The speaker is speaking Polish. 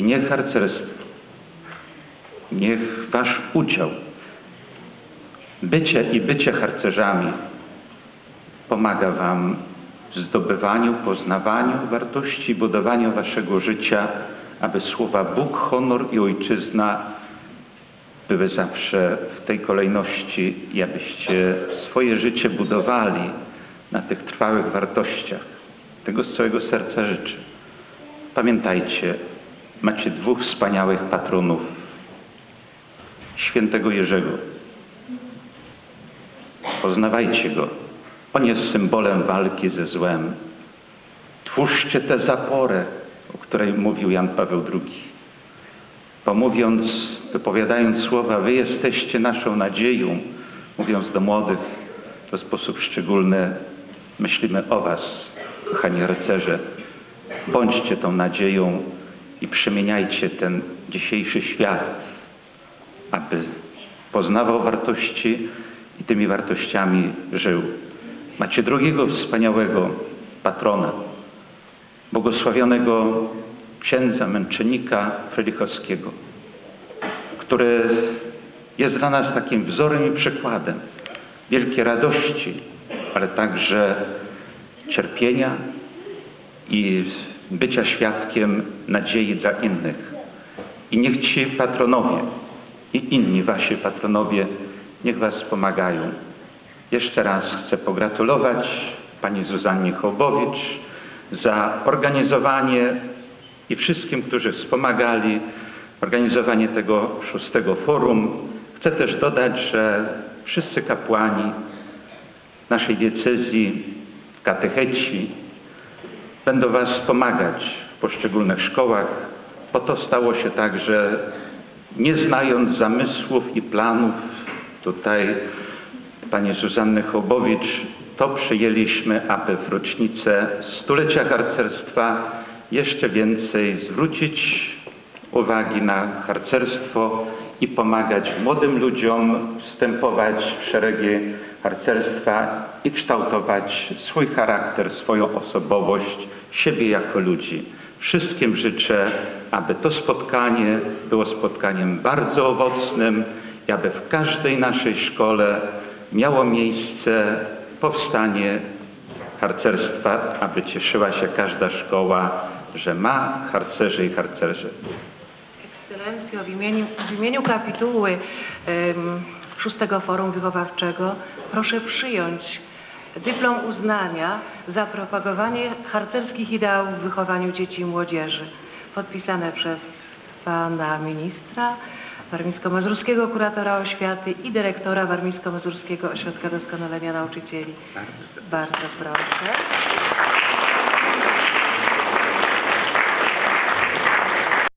I niech harcerstwo, niech wasz udział, bycie i bycie harcerzami pomaga wam w zdobywaniu, poznawaniu wartości, budowaniu waszego życia, aby słowa Bóg, honor i ojczyzna były zawsze w tej kolejności i abyście swoje życie budowali na tych trwałych wartościach. Tego z całego serca życzę. Pamiętajcie, macie dwóch wspaniałych patronów. Świętego Jerzego. Poznawajcie go. On jest symbolem walki ze złem. Twórzcie tę zaporę, o której mówił Jan Paweł II. Bo mówiąc, wypowiadając słowa, wy jesteście naszą nadzieją, mówiąc do młodych, to w sposób szczególny myślimy o was, kochani rycerze. Bądźcie tą nadzieją i przemieniajcie ten dzisiejszy świat, aby poznawał wartości i tymi wartościami żył. Macie drugiego wspaniałego patrona, błogosławionego księdza, męczennika Frelichowskiego, który jest dla nas takim wzorem i przykładem wielkiej radości, ale także cierpienia i bycia świadkiem nadziei dla innych. I niech ci patronowie i inni wasi patronowie niech was pomagają. Jeszcze raz chcę pogratulować pani Zuzannie Hołbowicz za organizowanie i wszystkim, którzy wspomagali organizowanie tego szóstego forum. Chcę też dodać, że wszyscy kapłani naszej diecezji, katecheci będą Was wspomagać w poszczególnych szkołach. Po to stało się tak, że nie znając zamysłów i planów tutaj pani Zuzanny Hołbowicz, to przyjęliśmy, aby w rocznicę stulecia harcerstwa jeszcze więcej zwrócić uwagi na harcerstwo i pomagać młodym ludziom wstępować w szeregi harcerstwa i kształtować swój charakter, swoją osobowość, siebie jako ludzi. Wszystkim życzę, aby to spotkanie było spotkaniem bardzo owocnym i aby w każdej naszej szkole miało miejsce powstanie harcerstwa, aby cieszyła się każda szkoła, że ma harcerzy i harcerze. Ekscelencjo, w imieniu, w imieniu kapituły szóstego Forum Wychowawczego proszę przyjąć dyplom uznania za propagowanie harcerskich ideałów w wychowaniu dzieci i młodzieży. Podpisane przez pana ministra Warmińsko-Mazurskiego Kuratora Oświaty i dyrektora Warmińsko-Mazurskiego Ośrodka Doskonalenia Nauczycieli. Bardzo proszę.